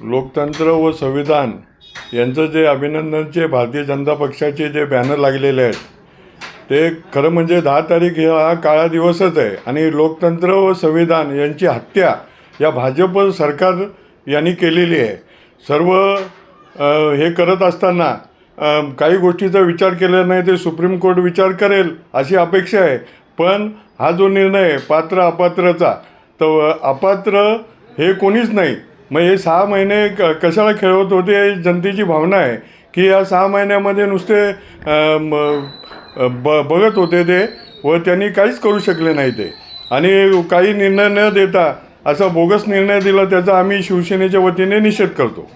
लोकतंत्र व संविधान यांचं जे अभिनंदनचे भारतीय जनता पक्षाचे जे बॅनर लागलेले आहेत ते खरं म्हणजे दहा तारीख हा काळा दिवसच आहे आणि लोकतंत्र व संविधान यांची हत्या या भाजप सरकार यांनी केलेली आहे. सर्व हे करत असताना काही गोष्टीचा विचार केला नाही ते सुप्रीम कोर्ट विचार करेल अशी अपेक्षा आहे. पण हा जो निर्णय आहे पात्र अपात्रचा तर अपात्र हे कोणीच नाही. मग हे सहा महिने क कशाला खेळवत होते ही जनतेची भावना आहे की या सहा महिन्यामध्ये नुसते ब बघत होते ते व त्यांनी काहीच करू शकले नाही ते. आणि काही निर्णय न देता असा बोगस निर्णय दिला त्याचा आम्ही शिवसेनेच्या वतीने निषेध करतो.